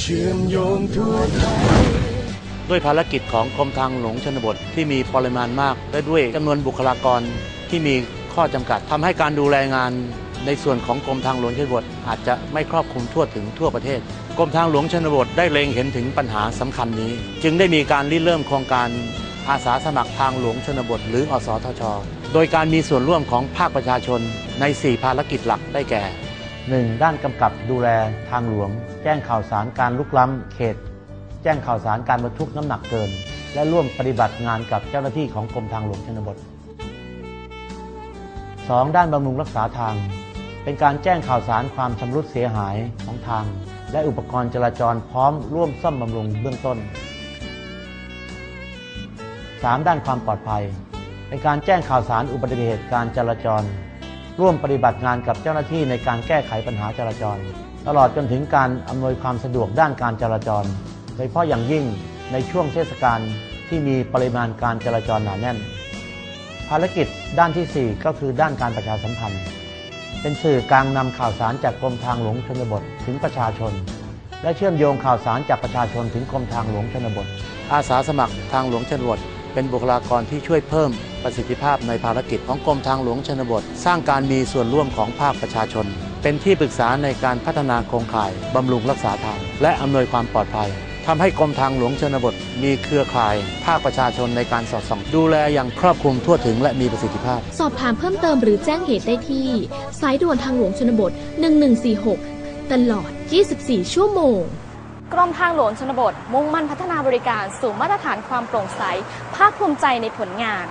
เชื่อมโยงทั่วไทยด้วยภารกิจของกรมทางหลวงชนบทที่มีปริมาณมาก และด้วยจำนวนบุคลากรที่มีข้อจำกัดทำให้การดูแลงานในส่วนของกรมทางหลวงชนบทอาจจะไม่ครอบคลุมทั่วถึงทั่วประเทศ กรมทางหลวงชนบทได้เล็งเห็นถึงปัญหาสำคัญนี้ จึงได้มีการริเริ่มโครงการอาสาสมัครทางหลวงชนบท หรืออสทช โดยการมีส่วนร่วมของภาคประชาชนใน 4 ภารกิจหลักได้แก่ 1. ด้านกำกับดูแลทางหลวง แจ้งข่าวสารการลุกล้ำเขต แจ้งข่าวสารการบรรทุกน้ำหนักเกิน และร่วมปฏิบัติงานกับเจ้าหน้าที่ของกรมทางหลวงชนบท 2. ด้านบำรุงรักษาทาง เป็นการแจ้งข่าวสารความชำรุดเสียหายของทาง และอุปกรณ์จราจรพร้อมร่วมซ่อมบำรุงเบื้องต้น 3. ด้านความปลอดภัย เป็นการแจ้งข่าวสารอุบัติเหตุการจราจร ร่วมปฏิบัติงานกับเจ้าหน้าที่ในการแก้ไขปัญหาจราจร ตลอดจนถึงการอำนวยความสะดวกด้านการจราจร โดยเฉพาะอย่างยิ่งในช่วงเทศกาลที่มีปริมาณการจราจรหนาแน่น ภารกิจด้านทีสี่ 4 ก็คือด้านการประชาสัมพันธ์ เป็นสื่อกลางนำข่าวสารจากกรมทางหลวงชนบทถึงประชาชน และเชื่อมโยงข่าวสารจากประชาชนถึงกรมทางหลวงชนบท อาสาสมัครทางหลวงชนบทเป็นบุคลากรที่ช่วยเพิ่ม ประสิทธิภาพในภารกิจของกรมทางหลวงชนบท สร้างการมีส่วนร่วมของภาคประชาชน เป็นที่ปรึกษาในการพัฒนาโครงข่ายบำรุงรักษาทาง และอำนวยความปลอดภัยทำให้กรมทางหลวงชนบท มีเครือข่าย ภาคประชาชนในการสอดส่อง ดูแลอย่างครอบคลุมทั่วถึงและมีประสิทธิภาพ สอบถามเพิ่มเติมหรือแจ้งเหตุได้ที่ สายด่วนทางหลวงชนบท 1146 ตลอด 24 ชั่วโมง กรมทางหลวงชนบท มุ่งมั่นพัฒนาบริการสู่มาตรฐานความโปร่งใส ภาคภูมิใจในผลงาน